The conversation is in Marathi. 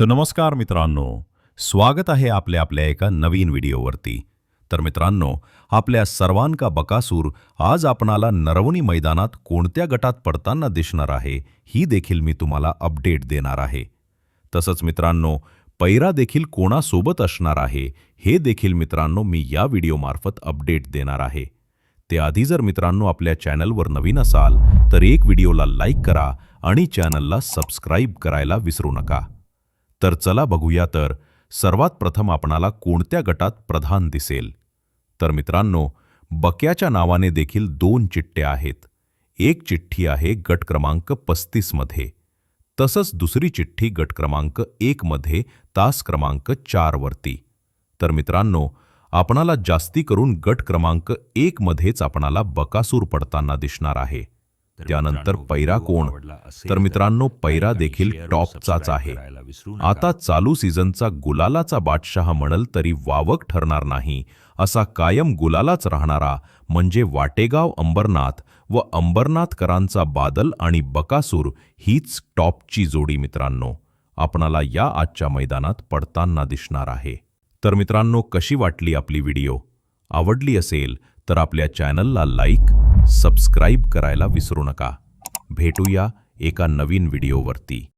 तर नमस्कार मित्रांनो. स्वागत आहे आपल्या आपल्या एका नवीन व्हिडिओवरती. तर मित्रांनो आपल्या सर्वांका बकासूर आज आपणाला नरवणी मैदानात कोणत्या गटात पडताना दिसणार आहे ही देखील मी तुम्हाला अपडेट देणार आहे. तसंच मित्रांनो पैरा देखील कोणासोबत असणार आहे हे देखील मित्रांनो मी या व्हिडिओमार्फत अपडेट देणार आहे. ते आधी जर मित्रांनो आपल्या चॅनलवर नवीन असाल तर एक व्हिडिओला लाईक करा आणि चॅनलला सबस्क्राईब करायला विसरू नका. तर चला बघूया तर सर्वात प्रथम आपणाला कोणत्या गटात प्रधान दिसेल? तर मित्रांनो बक्याच्या नावाने देखील दोन चिठ्ठ्या आहेत. एक चिठ्ठी आहे गट क्रमांक पस्तीसमध्ये तसंच दुसरी चिठ्ठी गट क्रमांक एकमध्ये तास क्रमांक चारवरती तर मित्रांनो आपणाला जास्ती करून गट क्रमांक एकमध्येच आपणाला बकासूर पडताना दिसणार आहे. त्यानंतर पैरा कोण? तर मित्रांनो पैरा देखील टॉपचाच आहे. आता चालू सीझनचा गुलालाचा बादशहा म्हणल तरी वावक ठरणार नाही. असा कायम गुलालाच राहणारा म्हणजे वाटेगाव अंबरनाथ व अंबरनाथकरांचा बादल आणि बकासूर हीच टॉपची जोडी मित्रांनो. आपणाला या आजच्या मैदानात पडताना दिसणार आहे. तर मित्रांनो कशी वाटली आपली व्हिडिओ? आवडली असेल तर आपल्या चॅनलला लाईक सबस्क्राईब करायला विसरू नका. भेटूया एका नवीन व्हिडिओवरती.